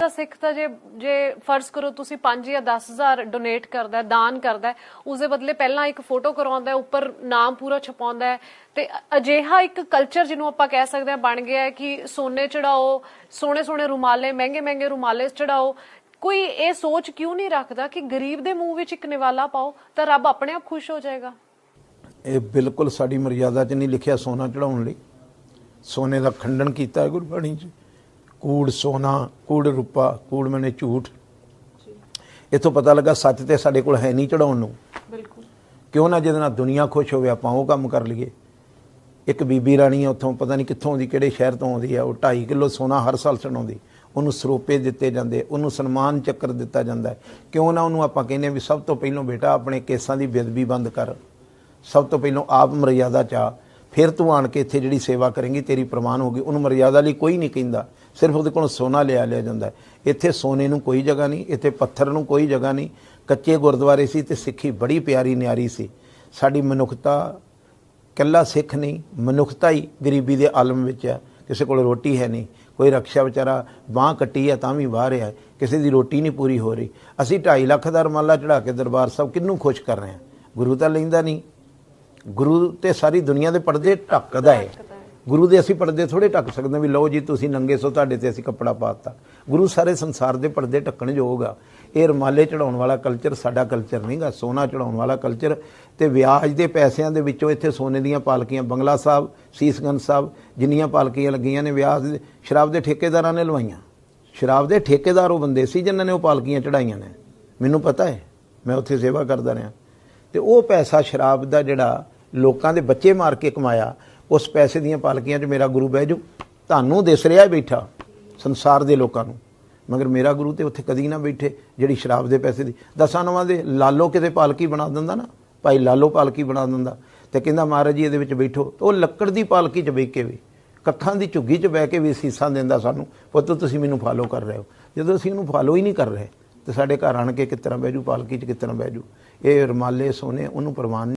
ਤਾਂ ਸਿੱਖ ਤਾਂ ਜੇ ਜੇ ਫਰਜ਼ ਕਰੋ ਤੁਸੀਂ 5 ਜਾਂ 10000 ਡੋਨੇਟ ਕਰਦਾ ਦਾਨ ਕਰਦਾ ਉਸ ਦੇ ਬਦਲੇ ਪਹਿਲਾਂ ਇੱਕ ਫੋਟੋ ਕਰਵਾਉਂਦਾ ਉੱਪਰ ਨਾਮ ਪੂਰਾ ਛਪਾਉਂਦਾ ਤੇ ਅਜਿਹਾ ਇੱਕ ਕਲਚਰ ਜਿਹਨੂੰ ਆਪਾਂ ਕਹਿ ਸਕਦੇ ਹਾਂ ਬਣ ਗਿਆ ਹੈ ਕਿ ਸੋਨੇ ਚੜਾਓ, ਸੋਹਣੇ ਸੋਹਣੇ ਰੁਮਾਲੇ, ਮਹਿੰਗੇ ਮਹਿੰਗੇ ਰੁਮਾਲੇ ਚੜਾਓ, ਕੋਈ ਇਹ ਸੋਚ ਕਿਉਂ ਨਹੀਂ ਰੱਖਦਾ ਕਿ ਗਰੀਬ ਦੇ ਮੂੰਹ ਵਿੱਚ ਇੱਕ ਨਿਵਾਲਾ ਪਾਓ ਤਾਂ ਰੱਬ ਆਪਣੇ ਆਪ ਖੁਸ਼ ਹੋ ਜਾਏਗਾ? ਇਹ ਬਿਲਕੁਲ ਸਾਡੀ ਮਰਜ਼ਾਦਾ 'ਚ ਨਹੀਂ ਲਿਖਿਆ ਸੋਨਾ ਚੜਾਉਣ ਲਈ। ਸੋਨੇ ਦਾ ਖੰਡਨ ਕੀਤਾ ਹੈ ਗੁਰਬਾਣੀ 'ਚ। ਕੂੜ ਸੋਨਾ ਕੂੜ ਰੂਪਾ ਕੂੜ ਮਨੇ ਝੂਠ। ਇਥੋਂ ਪਤਾ ਲੱਗਾ ਸੱਚ ਤੇ ਸਾਡੇ ਕੋਲ ਹੈ ਨਹੀਂ ਚੜਾਉਣ ਨੂੰ। ਬਿਲਕੁਲ। ਕਿਉਂ ਨਾ ਜਿਹਦੇ ਨਾਲ ਦੁਨੀਆ ਖੁਸ਼ ਹੋਵੇ ਆਪਾਂ ਉਹ ਕੰਮ ਕਰ ਲਈਏ। ਇੱਕ ਬੀਬੀ ਰਾਣੀ ਆ ਉੱਥੋਂ ਪਤਾ ਨਹੀਂ ਕਿੱਥੋਂ ਦੀ ਕਿਹੜੇ ਸ਼ਹਿਰ ਤੋਂ ਆਉਂਦੀ ਆ ਉਹ 2.5 ਕਿਲੋ ਸੋਨਾ ਹਰ ਸਾਲ ਚੜਾਉਂਦੀ। ਉਹਨੂੰ ਸਰੋਪੇ ਦਿੱਤੇ ਜਾਂਦੇ ਉਹਨੂੰ ਸਨਮਾਨ ਚੱਕਰ ਦਿੱਤਾ ਜਾਂਦਾ। ਹੈ। ਕਿਉਂ ਨਾ ਉਹਨੂੰ ਆਪਾਂ ਕਹਿੰਦੇ ਹਾਂ ਵੀ ਸਭ ਤੋਂ ਪਹਿਲਾਂ ਬੇਟਾ ਆਪਣੇ ਕੇਸਾਂ ਦੀ ਬੇਦਬੀ ਬੰਦ ਕਰ। ਸਭ ਤੋਂ ਪਹਿਲਾਂ ਆਪ ਮਰਜ਼ਾਦਾ ਚਾ ਫਿਰ ਤੂੰ ਆਣ ਕੇ ਇੱਥੇ ਜਿਹੜੀ ਸੇਵਾ ਕਰੇਂਗੀ ਤੇਰੀ ਪ੍ਰਮਾਣ ਹੋਗੀ ਉਹਨੂੰ ਮਰਜ਼ਾਦਾ ਲਈ ਕੋਈ ਨਹੀਂ ਕਹਿੰਦਾ। ਸਿਰਫ ਉਹਦੇ ਕੋਲੋਂ ਸੋਨਾ ਲਿਆ ਲਿਆ ਜਾਂਦਾ ਇੱਥੇ ਸੋਨੇ ਨੂੰ ਕੋਈ ਜਗ੍ਹਾ ਨਹੀਂ, ਇੱਥੇ ਪੱਥਰ ਨੂੰ ਕੋਈ ਜਗ੍ਹਾ ਨਹੀਂ। ਕੱਚੇ ਗੁਰਦੁਆਰੇ ਸੀ ਤੇ ਸਿੱਖੀ ਬੜੀ ਪਿਆਰੀ ਨਿਆਰੀ ਸੀ। ਸਾਡੀ ਮਨੁੱਖਤਾ ਕੱਲਾ ਸਿੱਖ ਨਹੀਂ, ਮਨੁੱਖਤਾ ਹੀ ਗਰੀਬੀ ਦੇ ਆਲਮ ਵਿੱਚ ਹੈ। ਕਿਸੇ ਕੋਲ ਰੋਟੀ ਹੈ ਨਹੀਂ, ਕੋਈ ਰਕਸ਼ਾ ਵਿਚਾਰਾ ਬਾਹ ਕੱਟੀ ਹੈ ਤਾਂ ਵੀ ਬਾਹਰ ਹੈ। ਕਿਸੇ ਦੀ ਰੋਟੀ ਨਹੀਂ ਪੂਰੀ ਹੋ ਰਹੀ। ਅਸੀਂ 2.5 ਲੱਖ ਦਾ ਰਮਾਲਾ ਚੜਾ ਕੇ ਦਰਬਾਰ ਸਾਹਿਬ ਕਿੰਨੂੰ ਖੁਸ਼ ਕਰ ਰਹੇ ਹਾਂ? ਗੁਰੂ ਤਾਂ ਲੈਂਦਾ ਨਹੀਂ। ਗੁਰੂ ਤੇ ਸਾਰੀ ਦੁਨੀਆ ਦੇ ਪਰਦੇ ਢੱਕਦਾ ਹੈ। ਗੁਰੂ ਦੇ ਅਸੀਂ ਪਰਦੇ ਥੋੜੇ ਢੱਕ ਸਕਦੇ ਹਾਂ ਵੀ ਲਓ ਜੀ, ਤੁਸੀਂ ਨੰਗੇ ਸੋ ਤੁਹਾਡੇ ਤੇ ਅਸੀਂ ਕੱਪੜਾ ਪਾਤਾ ਗੁਰੂ ਸਾਰੇ ਸੰਸਾਰ ਦੇ ਪਰਦੇ ਢੱਕਣ ਯੋਗ ਆ। ਇਹ ਰਮਾਲੇ ਚੜਾਉਣ ਵਾਲਾ ਕਲਚਰ ਸਾਡਾ ਕਲਚਰ ਨਹੀਂਗਾ ਸੋਨਾ ਚੜਾਉਣ ਵਾਲਾ ਕਲਚਰ ਤੇ ਵਿਆਜ ਦੇ ਪੈਸਿਆਂ ਦੇ ਵਿੱਚੋਂ ਇੱਥੇ ਸੋਨੇ ਦੀਆਂ ਪਾਲਕੀਆਂ, ਬੰਗਲਾ ਸਾਹਿਬ, ਸੀਸਗੰਜ ਸਾਹਿਬ, ਜਿੰਨੀਆਂ ਪਾਲਕੀਆਂ ਲੱਗੀਆਂ ਨੇ ਵਿਆਜ ਦੇ, ਸ਼ਰਾਬ ਦੇ ਠੇਕੇਦਾਰਾਂ ਨੇ ਲਵਾਈਆਂ। ਸ਼ਰਾਬ ਦੇ ਠੇਕੇਦਾਰ ਉਹ ਬੰਦੇ ਸੀ ਜਿਨ੍ਹਾਂ ਨੇ ਉਹ ਪਾਲਕੀਆਂ ਚੜਾਈਆਂ ਨੇ। ਮੈਨੂੰ ਪਤਾ ਹੈ, ਮੈਂ ਉੱਥੇ ਸੇਵਾ ਕਰਦਾ ਰਿਹਾ। ਤੇ ਉਹ ਪੈਸਾ ਸ਼ਰਾਬ ਦਾ ਜਿਹੜਾ ਲੋਕਾਂ ਦੇ ਬੱਚੇ ਮਾਰ ਕੇ ਕਮਾਇਆ ਉਸ ਪੈਸੇ ਦੀਆਂ ਪਾਲਕੀਆਂ 'ਚ ਮੇਰਾ ਗੁਰੂ ਬਹਿ ਜਾਊ। ਤੁਹਾਨੂੰ ਦਿਸ ਰਿਹਾ ਬੈਠਾ ਸੰਸਾਰ ਦੇ ਲੋਕਾਂ ਨੂੰ। ਮਗਰ ਮੇਰਾ ਗੁਰੂ ਤੇ ਉੱਥੇ ਕਦੀ ਨਾ ਬੈਠੇ ਜਿਹੜੀ ਸ਼ਰਾਬ ਦੇ ਪੈਸੇ ਦੀ। ਦਸਾਂ ਨਵਾਂ ਦੇ ਲਾਲੋ ਕਿਤੇ ਪਾਲਕੀ ਬਣਾ ਦਿੰਦਾ ਨਾ, ਭਾਈ ਲਾਲੋ ਪਾਲਕੀ ਬਣਾ ਦਿੰਦਾ। ਤੇ ਕਹਿੰਦਾ ਮਹਾਰਾਜ ਜੀ ਇਹਦੇ ਵਿੱਚ ਬੈਠੋ। ਤੇ ਉਹ ਲੱਕੜ ਦੀ ਪਾਲਕੀ 'ਚ ਬੈਠ ਕੇ ਵੀ। ਕੱਖਾਂ ਦੀ ਝੁੱਗੀ 'ਚ ਬਹਿ ਕੇ ਵੀ ਅਸੀਸਾਂ ਦਿੰਦਾ ਸਾਨੂੰ, ਪੁੱਤ ਤੁਸੀਂ ਮੈਨੂੰ ਫਾਲੋ ਕਰ ਰਹੇ ਹੋ। ਜਦੋਂ ਅਸੀਂ ਉਹਨੂੰ ਫਾਲੋ ਹੀ ਨਹੀਂ ਕਰ ਰਹੇ, ਤੇ ਸਾਡੇ ਘਰ ਆਣ ਕੇ ਕਿਸ ਤਰ੍ਹਾਂ ਬਹਿ ਜੂ ਪਾਲਕੀ 'ਚ ਕਿਸ ਤਰ੍ਹਾਂ ਬਹਿ ਜੂ ਇਹ ਰਮਾਲੇ ਸੋਨੇ, ਉਹਨੂੰ ਪ੍ਰਵਾਨ